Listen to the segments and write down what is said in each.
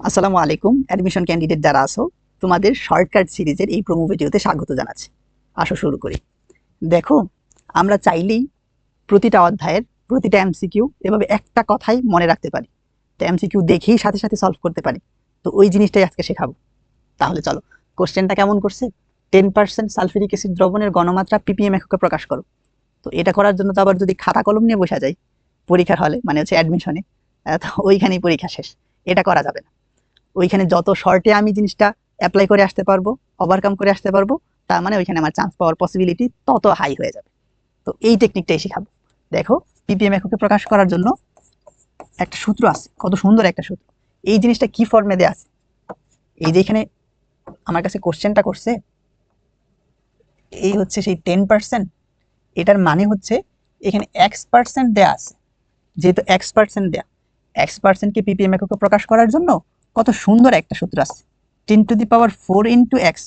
আসসালামু আলাইকুম admission candidate যারা আসো তোমাদের শর্টকাট সিরিজের এই প্রোমো ভিডিওতে স্বাগত জানাচ্ছি। আসো শুরু করি। দেখো, আমরা চাইলেই প্রতিটা অধ্যায়ের, প্রতিটা এমসিকিউ এভাবে একটা কথাই মনে রাখতে পারি। তো এমসিকিউ দেখেই সাথে সাথে সলভ করতে পারি। তো ওই জিনিসটাই আজকে শেখাবো। তাহলে চলো কোশ্চেনটা কেমন করছে? টেন পার্সেন্ট সালফিউরিক অ্যাসিড দ্রবণের গণমাত্রা পিপিএম এককে প্রকাশ করো। তো এটা করার জন্য তো আবার যদি খাতা কলম নিয়ে বসা যায়, পরীক্ষার হলে মানে হচ্ছে অ্যাডমিশনে ওইখানেই পরীক্ষা শেষ। এটা করা যাবে না। ওইখানে যত শর্টে আমি জিনিসটা অ্যাপ্লাই করে আসতে পারব ওভারকাম করে আসতে পারব, তার মানে ওইখানে আমার চান্স পাওয়ার পসিবিলিটি তত হাই হয়ে যাবে। তো এই টেকনিকটাই শেখাবো। দেখো পিপিএম এককে প্রকাশ করার জন্য একটা সূত্র আছে, কত সুন্দর একটা সূত্র। এই জিনিসটা কি ফর্মে দেওয়া আছে? এই যে এখানে আমার কাছে কোশ্চেনটা করছে, এই হচ্ছে সেই টেন পার্সেন্ট এটার মানে হচ্ছে এখানে এক্স পার্সেন্ট দেওয়া আছে। যেহেতু এক্স পার্সেন্ট দেয়া এক্স পার্সেন্টকে পিপিএম এককে প্রকাশ করার জন্য কত সুন্দর একটা সূত্র আছে ten to the power four into X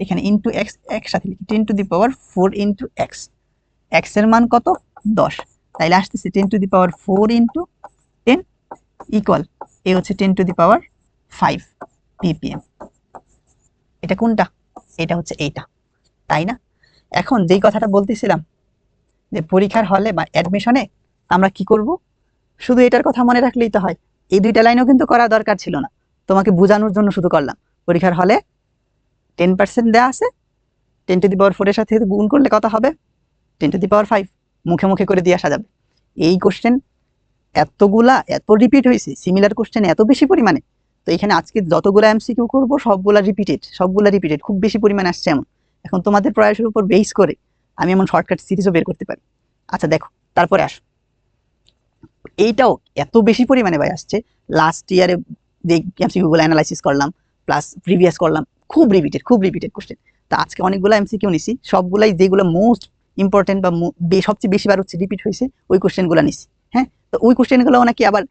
এখানে ইন্টু এক্স একসাথে লিখি। Ten to the power four into X এক্সের মান কত? দশ। তাইলে আসতেছে ten to the power four into ten equal এ হচ্ছে ten to the power five PPM এটা কোনটা? এটা হচ্ছে এইটা। তাই না? এখন যেই কথাটা বলতেছিলাম, যে পরীক্ষার হলে বা অ্যাডমিশনে আমরা কি করব? শুধু এটার কথা মনে রাখলেই তো হয়। এই দুইটা লাইনও কিন্তু করা দরকার ছিল না। তোমাকে বোঝানোর জন্য শুধু করলাম। পরীক্ষার হলে টেন পার্সেন্ট দেওয়া আছে। টেন টু দি পাওয়ার ফোরের সাথে গুণ করলে কত হবে? Ten to the power five মুখে মুখে করে দিয়ে আসা যাবে। এই কোশ্চেন এতগুলা, এত রিপিট হয়েছে সিমিলার কোশ্চেন এত বেশি পরিমাণে, তো এখানে আজকে যতগুলো এমসিকিউ করব, সবগুলা রিপিটেড সবগুলা রিপিটেড খুব বেশি পরিমাণে আসছে এমন। এখন তোমাদের প্রয়াসের উপর বেস করে আমি এমন শর্টকাট সিরিজও বের করতে পারি। আচ্ছা দেখো, তারপরে আসো। এইটাও এত বেশি পরিমাণে ভাই আসছে লাস্ট ইয়ারে যে এমসিকিউগুলো অ্যানালাইসিস করলাম প্লাস প্রিভিয়াস করলাম, খুব রিপিটেড খুব রিপিটেড কোশ্চেন তো আজকে অনেকগুলো এমসিকিউ নিছি, সবগুলাই যেগুলো মোস্ট ইম্পর্টেন্ট বা সবচেয়ে বেশিবার হচ্ছে রিপিট হয়েছে, ওই কোশ্চেনগুলো নিছি হ্যাঁ? তো ওই কোশ্চেনগুলো নাকি আবার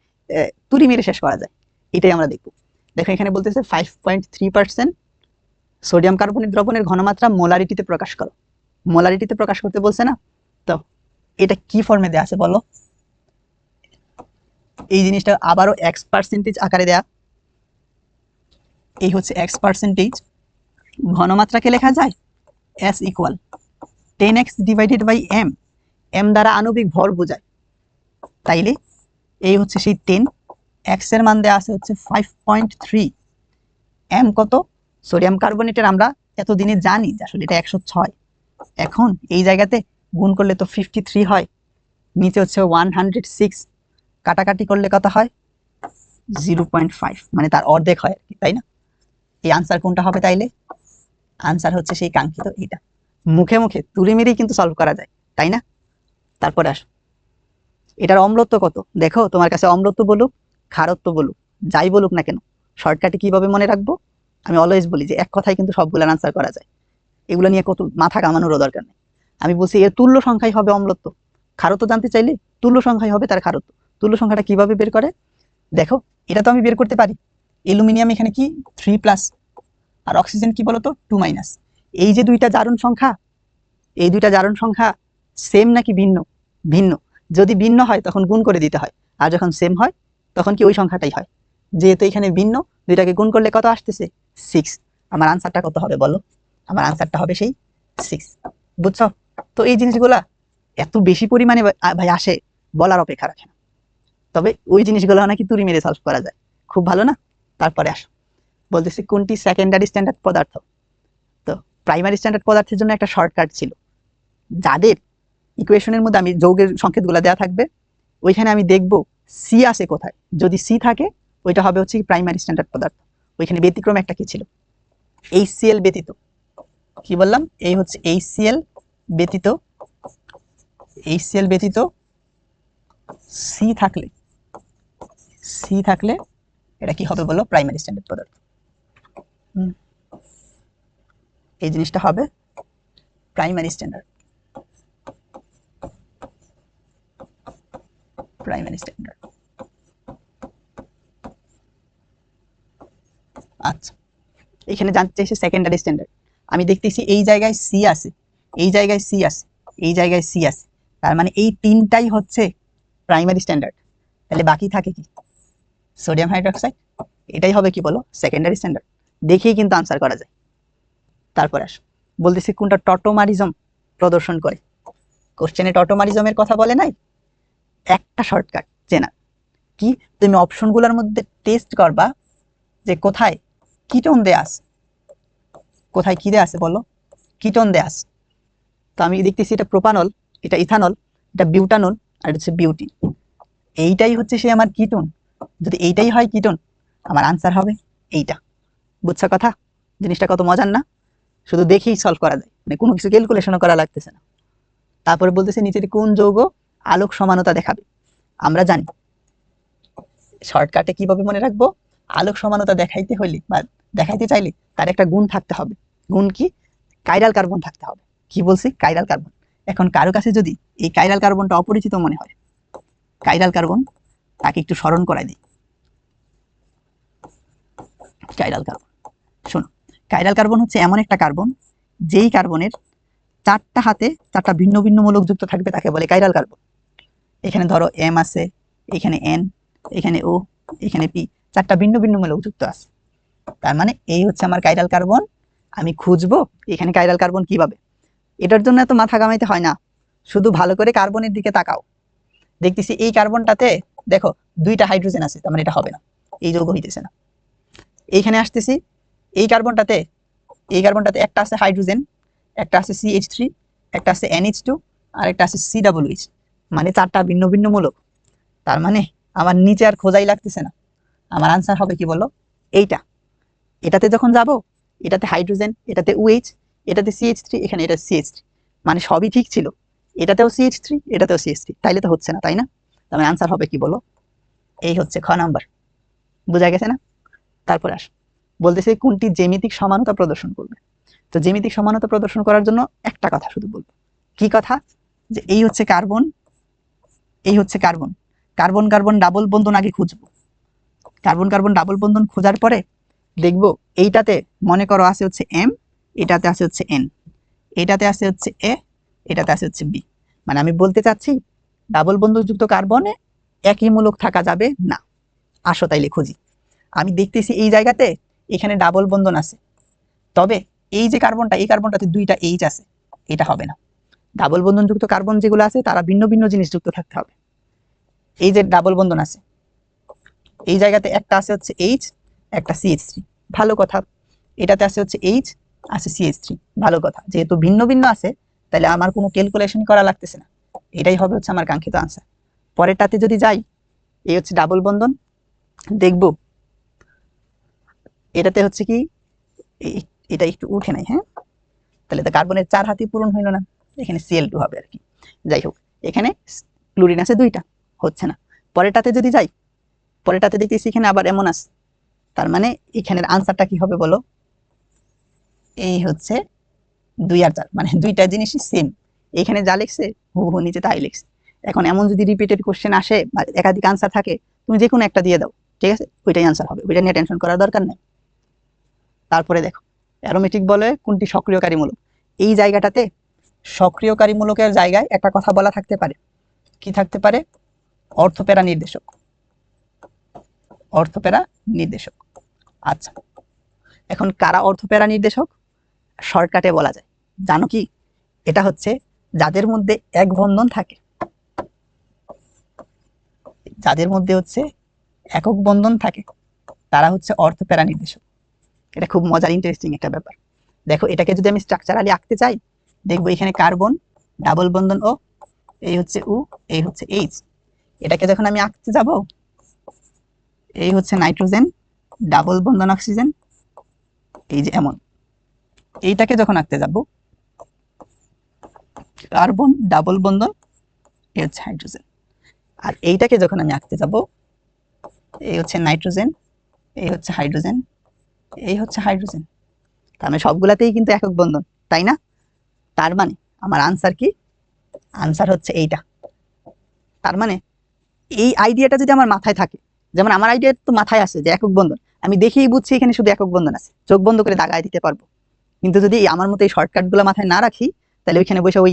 তুড়ি মেরে শেষ করা যায়। এটাই আমরা দেখব। দেখো এখানে বলতেছে ফাইভ সোডিয়াম কার্বনের দ্রবণের ঘনমাত্রা মোলারিটিতে প্রকাশ করো। মোলারিটিতে প্রকাশ করতে বলছে না? তো এটা কি ফর্মে দেওয়া আছে বলো? এই জিনিসটা আবারও এক্স পার্সেন্টেজ আকারে দেয়া। এই হচ্ছে এক্স পার্সেন্টেজ ঘনমাত্রাকে লেখা যায় S equal ten X divided by M M দ্বারা আণবিক ভর বোঝায়। তাইলে এই হচ্ছে সেই টেন এক্সের মান দেওয়া আছে হচ্ছে ফাইভ পয়েন্ট থ্রি এম কত? সোডিয়াম কার্বনেটের আমরা এতদিনে জানি যে আসলে এটা একশো ছয়। এখন এই জায়গাতে গুণ করলে তো ফিফটি থ্রি হয়, নিচে হচ্ছে ওয়ান হান্ড্রেড সিক্স কাটাকাটি করলে কত হয়? জিরো পয়েন্ট ফাইভ মানে তার অর্ধেক হয় আর কি, তাই না? এই আনসার কোনটা হবে তাইলে? আনসার হচ্ছে সেই কাঙ্ক্ষিত এটা মুখে মুখে তুলে মেরেই কিন্তু সলভ করা যায়, তাই না? তারপরে আসো। এটার অম্লত্ব কত? দেখো, তোমার কাছে অম্লত্ব বলুক খারত্ব বলুক, যাই বলুক না কেন শর্টকাটে কীভাবে মনে রাখব? আমি অলওয়েজ বলি যে এক কথায় কিন্তু সবগুলোর আনসার করা যায়। এগুলো নিয়ে কত মাথা কামানোরও দরকার নেই। আমি বলছি, এর তুল্য সংখ্যাই হবে অম্লত্ব। খারত্ব জানতে চাইলে তুল্য সংখ্যাই হবে তার খারত্ব তুল্য সংখ্যাটা কীভাবে বের করে? দেখো, এটা তো আমি বের করতে পারি। অ্যালুমিনিয়াম এখানে কি? থ্রি প্লাস আর অক্সিজেন কি বলতো? টু মাইনাস এই যে দুইটা জারণ সংখ্যা, এই দুইটা জারণ সংখ্যা সেম নাকি ভিন্ন? ভিন্ন। যদি ভিন্ন হয়, তখন গুণ করে দিতে হয়। আর যখন সেম হয়, তখন কি ওই সংখ্যাটাই হয়? যেহেতু এখানে ভিন্ন, দুইটাকে গুণ করলে কত আসতেছে? সিক্স আমার আনসারটা কত হবে বলো? আমার আনসারটা হবে সেই সিক্স বুঝছ? তো এই জিনিসগুলা এত বেশি পরিমাণে ভাই- আসে, বলার অপেক্ষা রাখে না। তবে ওই জিনিসগুলো নাকি তুড়ি মেরে সলভ করা যায়। খুব ভালো না? তারপরে আসো। বলতেছি, কোনটি সেকেন্ডারি স্ট্যান্ডার্ড পদার্থ? তো প্রাইমারি স্ট্যান্ডার্ড পদার্থের জন্য একটা শর্টকাট ছিল। যাদের ইকুয়েশনের মধ্যে আমি যৌগের সংকেতগুলো দেওয়া থাকবে, ওইখানে আমি দেখব সি আছে কোথায়। যদি সি থাকে, ওইটা হবে হচ্ছে প্রাইমারি স্ট্যান্ডার্ড পদার্থ। ওইখানে ব্যতিক্রম একটা কি ছিল? এইচসিএল ব্যতীত। কি বললাম? এই হচ্ছে এইচসিএল ব্যতীত এইচসিএল ব্যতীত সি থাকলে সি থাকলে এটা কি হবে বলো? প্রাইমারি স্ট্যান্ডার্ড পদার্থ। এই জিনিসটা হবে প্রাইমারি স্ট্যান্ডার্ড প্রাইমারি স্ট্যান্ডার্ড আচ্ছা। এখানে জানতে চাইছে সেকেন্ডারি স্ট্যান্ডার্ড আমি দেখতেছি এই জায়গায় সি আছে, এই জায়গায় সি আছে, এই জায়গায় সি আছে। তার মানে এই তিনটাই হচ্ছে প্রাইমারি স্ট্যান্ডার্ড তাহলে বাকি থাকে কি? সোডিয়াম হাইড্রোক্সাইড এটাই হবে কি বলো? সেকেন্ডারি স্ট্যান্ডার্ড দেখেই কিন্তু আনসার করা যায়। তারপরে আস। বলতেছি কোনটা টটোমারিজম প্রদর্শন করে। কোশ্চেনে টটোমারিজমের কথা বলে নাই? একটা শর্টকাট চেনা। কি? তুমি অপশনগুলোর মধ্যে টেস্ট করবা যে কোথায় কিটোন দেয়া আছে। কোথায় কি দেয়া আছে বলো? কিটোন দেয়া আছে। তো আমি দেখতেছি এটা প্রোপানল এটা ইথানল এটা বিউটানল আর হচ্ছে বিউটি এইটাই হচ্ছে সে আমার কিটোন যদি এইটাই হয় কিটোন আমার আনসার হবে এইটা। বুঝছ কথা? জিনিসটা কত মজার না? শুধু দেখেই সলভ করা যায়। মানে কোনো কিছু ক্যালকুলেশনও করা লাগতেছে না। তারপরে বলতেছে, নিচের কোন যৌগ আলোক সমানতা দেখাবে? আমরা জানি। শর্টকাটে কীভাবে মনে রাখব? আলোক সমানতা দেখাইতে হইলে বা দেখাইতে চাইলে তার একটা গুণ থাকতে হবে। গুণ কি? কাইরাল কার্বন থাকতে হবে। কি বলছি? কাইরাল কার্বন এখন কারও কাছে যদি এই কাইরাল কার্বনটা অপরিচিত মনে হয় কাইরাল কার্বন তাকে একটু স্মরণ করাই দিই। কাইরাল কার্বন শোনো কাইরাল কার্বন হচ্ছে এমন একটা কার্বন যেই কার্বনের চারটা হাতে চারটা ভিন্ন ভিন্ন মূলক যুক্ত থাকবে তাকে বলে কাইরাল কার্বন এখানে ধরো এম আছে, এখানে এন এখানে ও এখানে পি চারটা ভিন্ন ভিন্ন মূলক যুক্ত আছে। তার মানে এই হচ্ছে আমার কাইরাল কার্বন আমি খুঁজবো এখানে কাইরাল কার্বন কীভাবে। এটার জন্য এত মাথা কামাইতে হয় না, শুধু ভালো করে কার্বনের দিকে তাকাও। দেখতেছি এই কার্বনটাতে দেখো, দুইটা হাইড্রোজেন আছে, তার মানে এটা হবে না। এই যৌগ হইতেছে না। এইখানে আসতেছি, এই কার্বনটাতে এই কার্বনটাতে একটা আছে হাইড্রোজেন একটা আছে সিএইচ থ্রি একটা আছে এনএইচ টু আর একটা আছে সি ডাবল এইচ মানে চারটা ভিন্ন ভিন্ন মূলক। তার মানে আমার নিচে আর খোঁজাই লাগতেছে না। আমার আনসার হবে কি বলো? এইটা। এটাতে যখন যাব, এটাতে হাইড্রোজেন এটাতে ওএইচ এটাতে সিএইচ থ্রি এখানে এটা সিএইচ থ্রি মানে সবই ঠিক ছিল। এটাতেও সিএইচ থ্রি এটাতেও সিএইচ থ্রি তাইলে তো হচ্ছে না, তাই না? তাহলে আনসার হবে কি বলো? এই হচ্ছে খ নাম্বার। বোঝা গেছে না? তারপর আস। বলতেছে, কোনটি জ্যামিতিক সমানতা প্রদর্শন করবে? তো জ্যামিতিক সমানতা প্রদর্শন করার জন্য একটা কথা শুধু বলব। কি কথা? যে এই হচ্ছে কার্বন, এই হচ্ছে কার্বন। কার্বন কার্বন, ডাবল বন্ধন আগে খুঁজবো। কার্বন কার্বন, ডাবল বন্ধন খোঁজার পরে দেখব, এইটাতে মনে করো আছে হচ্ছে এম, এটাতে আছে হচ্ছে এন। এটাতে আছে হচ্ছে এ, এটাতে আছে হচ্ছে বি। মানে আমি বলতে চাচ্ছি ডাবল বন্ধনযুক্ত কার্বনে একই মূলক থাকা যাবে? না। আসো তাইলে খুঁজি। আমি দেখতেছি এই জায়গাতে এখানে ডাবল বন্ধন আছে। তবে এই যে কার্বনটা, এই কার্বনটাতে দুইটা এইচ আছে। এটা হবে না। ডাবল বন্ধনযুক্ত কার্বন যেগুলো আছে, তারা ভিন্ন ভিন্ন জিনিস যুক্ত থাকতে হবে। এই যে ডাবল বন্ধন আছে, এই জায়গাতে একটা আছে হচ্ছে এইচ একটা সিএইচ থ্রি ভালো কথা। এটাতে আছে হচ্ছে এইচ আছে সিএইচ থ্রি ভালো কথা। যেহেতু ভিন্ন ভিন্ন আছে তাহলে আমার কোনো ক্যালকুলেশন করা লাগতেছে না। এটাই হবে হচ্ছে আমার কাঙ্ক্ষিত আনসার পরেরটাতে যদি যাই, এই হচ্ছে ডাবল বন্ধন, দেখব। এটাতে হচ্ছে কি এটা একটু উঠে নাই হ্যাঁ? তাহলে তো কার্বনের চার হাতি পূরণ হইল না, এখানে সিএল টু হবে আর কি। যাই হোক, এখানে ক্লোরিন আছে দুইটা, হচ্ছে না। পরেরটাতে যদি যাই, পরেরটাতে দেখতেছি এখানে আবার এমন আছে। তার মানে এখানের আনসারটা কি হবে বলো? এই হচ্ছে দুই আর চার মানে দুইটা জিনিসই সেম এখানে যা লিখছে, হুবহু নিচে তাই লিখছে। এখন এমন যদি রিপিটেড কোশ্চেন আসে বা একাধিক আনসার থাকে, তুমি যে কোনো একটা দিয়ে দাও, ঠিক আছে? ওইটাই আনসার হবে, ওইটা নিয়ে টেনশন করার দরকার নেই। তারপরে দেখো অ্যারোমেটিক বলে কোনটি সক্রিয়কারীমূলক? এই জায়গাটাতে সক্রিয়কারীমূলকের জায়গায় একটা কথা বলা থাকতে পারে। কি থাকতে পারে? অর্থপেরা নির্দেশক। অর্থপেরা নির্দেশক। আচ্ছা এখন কারা অর্থপেরা নির্দেশক? শর্টকাটে বলা যায়। জানো কি? এটা হচ্ছে যাদের মধ্যে এক বন্ধন থাকে, যাদের মধ্যে হচ্ছে একক বন্ধন থাকে, তারা হচ্ছে অর্থপেরা নির্দেশক। এটা খুব মজার ইন্টারেস্টিং একটা ব্যাপার। দেখো, এটাকে যদি আমি স্ট্রাকচারালি আঁকতে চাই, দেখব এখানে কার্বন ডাবল বন্ধন ও এই হচ্ছে উ এই হচ্ছে এইচ এটাকে যখন আমি আঁকতে যাব, এই হচ্ছে নাইট্রোজেন ডাবল বন্ধন অক্সিজেন এই যে এমন। এইটাকে যখন আঁকতে যাব কার্বন, ডাবল বন্ধন এই হচ্ছে হাইড্রোজেন। আর এইটাকে যখন আমি আঁকতে যাব, এই হচ্ছে নাইট্রোজেন, এই হচ্ছে হাইড্রোজেন, এই হচ্ছে হাইড্রোজেন। তার মানে সবগুলাতেই কিন্তু একক বন্ধন, তাই না? তার মানে আমার আনসার কি? আনসার হচ্ছে এইটা। তার মানে এই আইডিয়াটা যদি আমার মাথায় থাকে, যেমন আমার আইডিয়া তো মাথায় আছে যে একক বন্ধন, আমি দেখেই বুঝছি এখানে শুধু একক বন্ধন আছে, চোখ বন্ধ করে দাগায় দিতে পারব। কিন্তু যদি আমার মতো এই শর্টকাটগুলো মাথায় না রাখি, তাহলে ওইখানে বসে ওই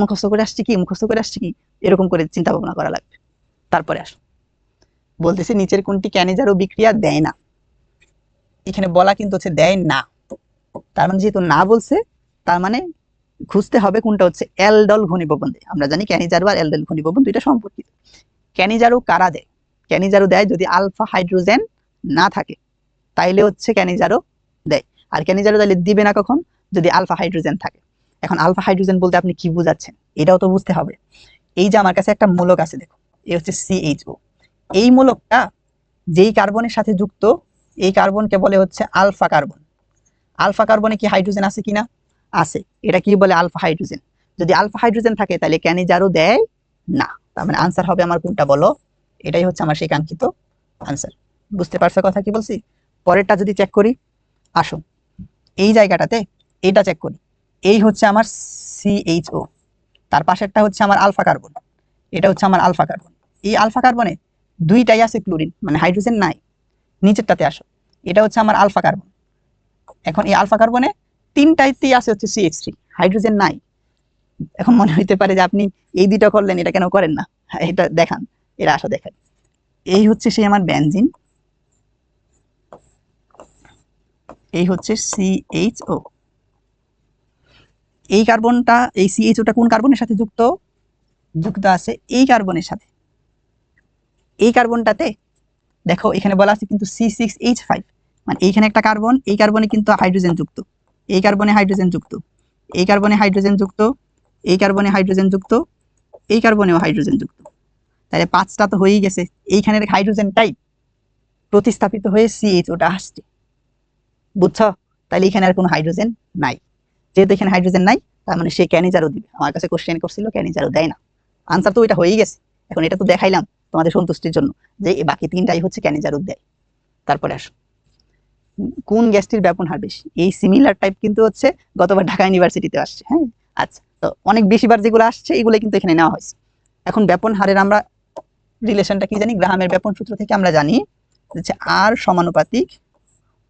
মুখস্থ করে আসছি কি, মুখস্থ করে আসছি কি? এরকম করে চিন্তা ভাবনা করা লাগবে। তারপরে আস। বলতেছে, নিচের কোনটি ক্যানেজার ও বিক্রিয়া দেয় না? এখানে বলা কিন্তু হচ্ছে দেয় না। তার মানে যেহেতু না বলছে, তার মানে খুঁজতে হবে কোনটা হচ্ছে এলডল ঘনীভবন্ধে আমরা জানি ক্যানিজারু আর এলডল ঘনীভবন দুইটা সম্পর্কিত ক্যানিজারু কারা দেয়? ক্যানিজারু দেয় যদি আলফা হাইড্রোজেন না থাকে, তাইলে হচ্ছে ক্যানিজারো দেয়। আর ক্যানিজারো তাইলে দিবে না কখন? যদি আলফা হাইড্রোজেন থাকে। এখন আলফা হাইড্রোজেন বলতে আপনি কি বুঝাচ্ছেন? এটাও তো বুঝতে হবে। এই যে আমার কাছে একটা মূলক আছে, দেখো এই হচ্ছে সিএইচও এই মূলকটা যেই কার্বনের সাথে যুক্ত, এই কার্বনকে বলে হচ্ছে আলফা কার্বন। আলফা কার্বনে কি হাইড্রোজেন আছে কিনা? আছে। এটা কি বলে আলফা হাইড্রোজেন? যদি আলফা হাইড্রোজেন থাকে, তাহলে ক্যানিজারও দেয় না। তার মানে আনসার হবে আমার কোনটা বলো? এটাই হচ্ছে আমার সেই কাঙ্ক্ষিত আনসার বুঝতে পারছ কথা কি বলছি? পরেরটা যদি চেক করি, আসো। এই জায়গাটাতে এটা চেক করি। এই হচ্ছে আমার সিএইচও তার পাশেরটা হচ্ছে আমার আলফা কার্বন এটা হচ্ছে আমার আলফা কার্বন এই আলফা কার্বনে দুইটাই আছে ক্লোরিন মানে হাইড্রোজেন নাই নিচেরটাতে আসো এটা হচ্ছে আমার আলফা কার্বন এখন এই আলফা কার্বনে তিনটাইতেই আছে হচ্ছে সিএইচ থ্রি হাইড্রোজেন নাই। এখন মনে হইতে পারে যে আপনি এই দুইটা করলেন এটা কেন করেন না? হ্যাঁ, এটা দেখান এরা আসো দেখান। এই হচ্ছে সেই আমার বেনজিন এই হচ্ছে সিএইচও এই কার্বনটা, এই সিএইচওটা কোন কার্বনের সাথে যুক্ত? যুক্ত আছে এই কার্বনের সাথে। এই কার্বনটাতে, দেখো এখানে বলা আছে কিন্তু সি সিক্স এইচ ফাইভ মানে এইখানে একটা কার্বন, এই কার্বনে কিন্তু হাইড্রোজেন যুক্ত। এই কার্বনে হাইড্রোজেন যুক্ত। এই কার্বনে হাইড্রোজেন যুক্ত। এই কার্বনে হাইড্রোজেন যুক্ত। এই কার্বনেও হাইড্রোজেন যুক্ত। তাহলে পাঁচটা তো হয়েই গেছে। এইখানের হাইড্রোজেনটাই প্রতিস্থাপিত হয়ে সিএইচ ওটা আসছে। বুঝছ? তাহলে এখানে আর কোনো হাইড্রোজেন নাই। যেহেতু এখানে হাইড্রোজেন নাই, তার মানে সে ক্যানিজারও দিবে। আমার কাছে কোশ্চেন করছিল, ক্যানিজারও দেয় না। আনসার তো ওইটা হয়েই গেছে। এখন এটা তো দেখাইলাম তোমাদের সন্তুষ্টির জন্য যে বাকি তিনটাই হচ্ছে ক্যানিজারও দেয়। তারপরে আসো। কোন গ্যাসটির ব্যাপন হার বেশি? এই সিমিলার টাইপ কিন্তু হচ্ছে গতবার ঢাকা ইউনিভার্সিটিতে আসছে হ্যাঁ? আচ্ছা তো অনেক বেশিবার যেগুলো আসছে, এগুলো কিন্তু এখানে নেওয়া হয়েছে। এখন ব্যাপন হারের আমরা রিলেশনটা কি জানি? গ্রাহামের ব্যাপন সূত্র থেকে আমরা জানি হচ্ছে আর সমানুপাতিক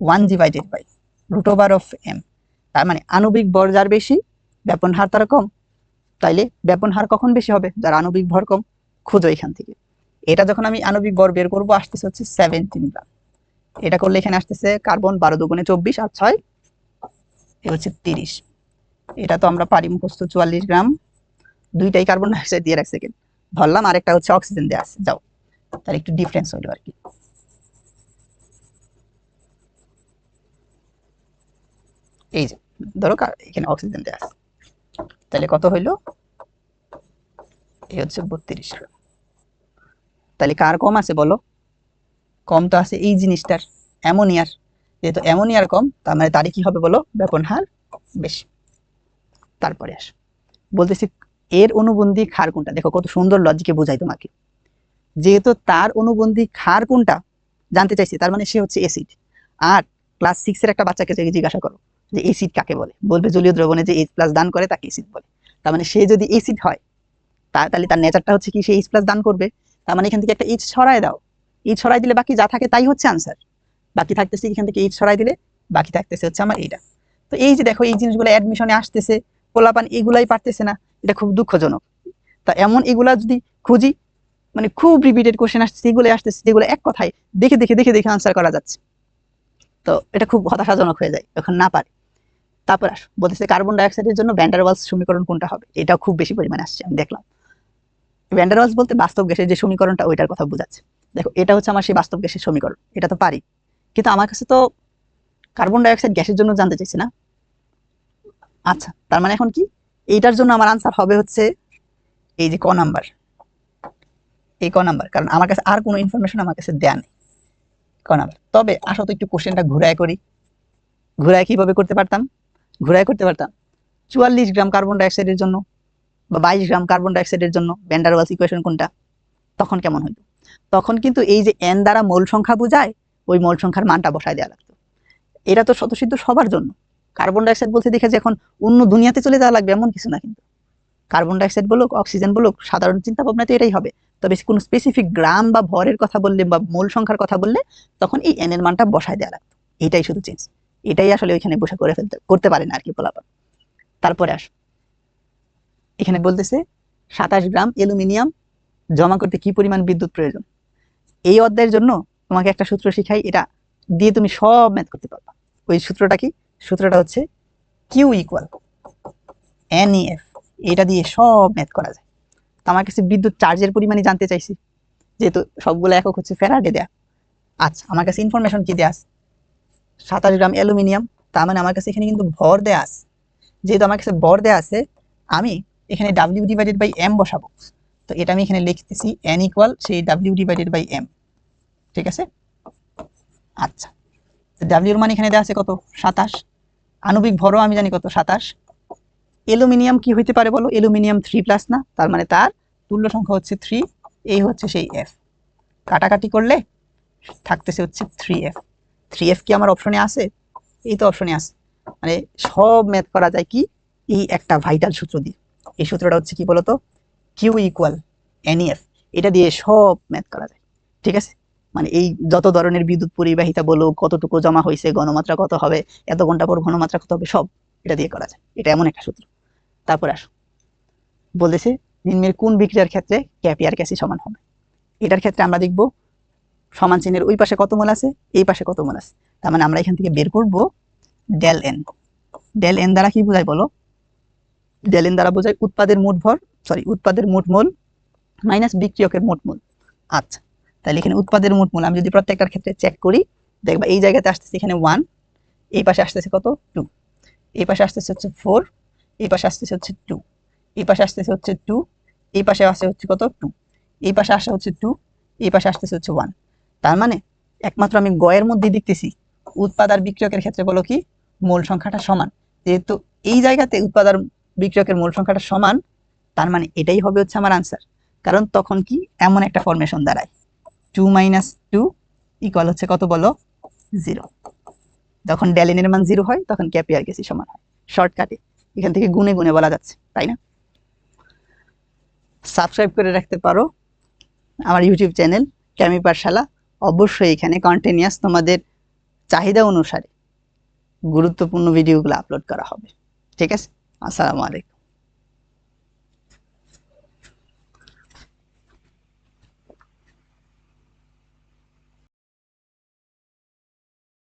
one divided by root over of M তার মানে আণবিক ভর যার বেশি, ব্যাপন হার তার কম। তাইলে ব্যাপন হার কখন বেশি হবে? যার আণবিক ভর কম, খুঁজো এখান থেকে। এটা যখন আমি আণবিক ভর বের করব, আসতেছে হচ্ছে সেভেন্টিন গ্রাম এটা করলে এখানে আসতেছে কার্বন বারো দুগুণে চব্বিশ আর ছয়, এ হচ্ছে তিরিশ। এটা তো আমরা পারি মুখস্থ চুয়াল্লিশ গ্রাম। দুইটাই কার্বন ডাইঅক্সাইড দিয়ে এক। সেকেন্ড ধরলাম আরেকটা হচ্ছে অক্সিজেন দেওয়া আছে। যাও। তার একটু ডিফারেন্স হলো আর কি। এই যে, ধরো এখানে অক্সিজেন আছে। তাহলে কত হইল? এই হচ্ছে বত্রিশ। তাহলে কার কম আছে বলো? কম তো আছে এই জিনিসটার, অ্যামোনিয়ার। যেহেতু অ্যামোনিয়ার কম, তার মানে তারই কি হবে বলো? ব্যাপন হার বেশি। তারপরে আস। বলতেছি এর অনুবন্ধী ক্ষার কোনটা? দেখো কত সুন্দর লজিকে বোঝাই তোমাকে। যেহেতু তার অনুবন্ধী ক্ষার কোনটা? জানতে চাইছি, তার মানে সে হচ্ছে এসিড আর ক্লাস সিক্সের একটা বাচ্চাকে জিজ্ঞাসা করো। যে এসিড কাকে বলে? বলবে জলীয় দ্রবণে যে এইচ প্লাস দান করে তাকে এসিড বলে। তার মানে সে যদি এসিড হয় তাহলে তার নেচারটা হচ্ছে কি সে এইচ প্লাস দান করবে। তার মানে এখান থেকে একটা এইচ ছড়ায় দাও। এইচ ছড়াই দিলে বাকি যা থাকে তাই হচ্ছে আনসার বাকি থাকতেছে এখান থেকে এইচ ছড়াই দিলে বাকি থাকতেছে হচ্ছে আমার এইটা। তো এই যে দেখো এই জিনিসগুলো অ্যাডমিশনে আসতেছে, পোলাপান এগুলাই পারতেছে না, এটা খুব দুঃখজনক। তা এমন এগুলা যদি খুঁজি মানে খুব রিপিটেড কোশ্চেন আসছে এগুলো আসতেছে, যেগুলো এক কথায় দেখে দেখে দেখে দেখে আনসার করা যাচ্ছে। তো এটা খুব হতাশাজনক হয়ে যায়, যখন না পারে। তারপর আস, বলতেছে কার্বন ডাইঅক্সাইডের জন্য ভ্যান্ডারওয়ালস সমীকরণ কোনটা হবে? এটা খুব বেশি পরিমাণে আসছে, আমি দেখলাম। ভ্যান্ডারওয়ালস বলতে বাস্তব গ্যাসের যে সমীকরণটা, ওইটার কথা বোঝাচ্ছে। দেখো, এটা হচ্ছে আমার সেই বাস্তব গ্যাসের সমীকরণ, এটা তো পারি। কিন্তু আমার কাছে তো কার্বন ডাইঅক্সাইড গ্যাসের জন্য জানতে চাইছে না। আচ্ছা তার মানে এখন কি? এইটার জন্য আমার আনসার হবে হচ্ছে এই যে ক নাম্বার। এই ক নাম্বার, কারণ আমার কাছে আর কোনো ইনফরমেশন আমার কাছে দেয়া নেই। ক নাম্বার। তবে আসো তো একটু কোশ্চেনটা ঘুরায় করি। ঘুরায় কীভাবে করতে পারতাম? ঘুরায় করতে পারতাম। চুয়াল্লিশ গ্রাম কার্বন ডাইঅক্সাইডের জন্য বা বাইশ গ্রাম কার্বন ডাইঅক্সাইডের জন্য ভ্যান্ডারওয়ালস ইকুয়েশন কোনটা? তখন কেমন হইতো? তখন কিন্তু এই যে এন দ্বারা মোল সংখ্যা বোঝায়, ওই মোল সংখ্যার মানটা বসায় দেওয়া লাগতো। এটা তো শতসিদ্ধ সবার জন্য। কার্বন ডাইঅক্সাইড বলতে দেখে যে এখন অন্য দুনিয়াতে চলে যাওয়া লাগবে এমন কিছু না কিন্তু। কার্বন ডাইঅক্সাইড বলুক অক্সিজেন বলুক, সাধারণ চিন্তা ভাবনা তো এটাই হবে। তবে কোনো স্পেসিফিক গ্রাম বা ভরের কথা বললে বা মোল সংখ্যার কথা বললে তখন এই এন এর মানটা বসায় দেওয়া লাগতো। এটাই শুধু চেঞ্জ এটাই আসলে ওইখানে বসে করে ফেলতে, করতে পারে না আর কি বলাবার তারপরে আস। এখানে বলতেছে, সাতাশ গ্রাম অ্যালুমিনিয়াম জমা করতে কি পরিমাণ বিদ্যুৎ প্রয়োজন? এই অধ্যায়ের জন্য তোমাকে একটা সূত্র শিখাই, এটা দিয়ে তুমি সব ম্যাথ করতে পারবা। ওই সূত্রটা কি? সূত্রটা হচ্ছে কিউ ইকুয়াল এন এফ এটা দিয়ে সব ম্যাথ করা যায়। তো আমার কাছে বিদ্যুৎ চার্জের পরিমাণই জানতে চাইছি। যেহেতু সবগুলো একক হচ্ছে ফেরাডে দেয়া। আচ্ছা আমার কাছে ইনফরমেশন কি দেয়া আছে? সাতাশ গ্রাম অ্যালুমিনিয়াম, তার মানে আমার কাছে এখানে কিন্তু ভর দেয়া আছে। যেহেতু আমার কাছে ভর দেয়া আছে, আমি এখানে ডাব্লিউ ডিভাইডেড বাই এম বসাবো। তো এটা আমি এখানে লিখতেছি এন ইকুয়াল সেই ডাব্লিউ ডিভাইডেড বাই এম ঠিক আছে? আচ্ছা। ডাব্লিউর মান এখানে দেওয়া আছে কত? সাতাশ। আণবিক ভরও আমি জানি কত? সাতাশ। অ্যালুমিনিয়াম কি হইতে পারে বলো? অ্যালুমিনিয়াম থ্রি প্লাস না? তার মানে তার তুল্য সংখ্যা হচ্ছে থ্রি এই হচ্ছে সেই এফ কাটাকাটি করলে থাকতেছে হচ্ছে থ্রি এফ থ্রি এফ কি আমার অপশনে আছে? এই তো অপশনে আছে। মানে সব ম্যাথ করা যায় কি? এই একটা ভাইটাল সূত্র দিয়ে। এই সূত্রটা হচ্ছে কি বলতো? কিউ ইকুয়াল এনইএফ এটা দিয়ে সব ম্যাথ করা যায়। ঠিক আছে? মানে এই যত ধরনের বিদ্যুৎ পরিবাহিতা বলো কতটুকু জমা হয়েছে, ঘনমাত্রা কত হবে, এত ঘণ্টা পর ঘনমাত্রা কত হবে, সব এটা দিয়ে করা যায়। এটা এমন একটা সূত্র। তারপরে আসো। বলতেছে নিম্নের কোন বিক্রিয়ার ক্ষেত্রে ক্যাপিয়ার ক্যাসি সমান হবে? এটার ক্ষেত্রে আমরা দেখব সমান চিহ্নের ওই পাশে কত মোল আছে? এই পাশে কত মোল আছে? তার মানে আমরা এখান থেকে বের করব ডেল এন ডেল এন দ্বারা কি বোঝায় বলো? ডেল এন দ্বারা বোঝায় উৎপাদের মোট ভর সরি উৎপাদের মোট মোল মাইনাস বিক্রিয়কের মোট মোল। আচ্ছা তাহলে এখানে উৎপাদের মোট মোল, আমি যদি প্রত্যেকটার ক্ষেত্রে চেক করি, দেখবা এই জায়গাতে আসতেছে এখানে ওয়ান এই পাশে আসতেছে কত? টু এই পাশে আসতেছে হচ্ছে ফোর এই পাশে আসতেছে হচ্ছে টু এই পাশে আসতেছে হচ্ছে টু এই পাশে আসে হচ্ছে কত? টু এই পাশে আসা হচ্ছে টু এই পাশে আসতেছে হচ্ছে ওয়ান তার মানে একমাত্র আমি গয়ের মধ্যে দেখতেছি, উৎপাদ আর বিক্রিয়কের ক্ষেত্রে বলো কি, মূল সংখ্যাটা সমান। যেহেতু এই জায়গাতে উৎপাদ আর বিক্রিয়কের মোল সংখ্যাটা সমান, তার মানে এটাই হবে হচ্ছে আমার আনসার কারণ তখন কি এমন একটা ফরমেশন দাঁড়ায়। টু মাইনাস টু ইকুয়াল হচ্ছে কত বলো? জিরো যখন ড্যালিনের মান জিরো হয়, তখন ক্যাপিয়ার গেসি সমান হয়। শর্টকাটে এখান থেকে গুনে গুনে বলা যাচ্ছে, তাই না? সাবস্ক্রাইব করে রাখতে পারো। আমার ইউটিউব চ্যানেল ক্যামি পাঠশালা অবশ্যই এখানে কন্টিনিউয়াস তোমাদের চাহিদা অনুসারে গুরুত্বপূর্ণ ভিডিওগুলো আপলোড করা হবে। ঠিক আছে? আসসালামু আলাইকুম।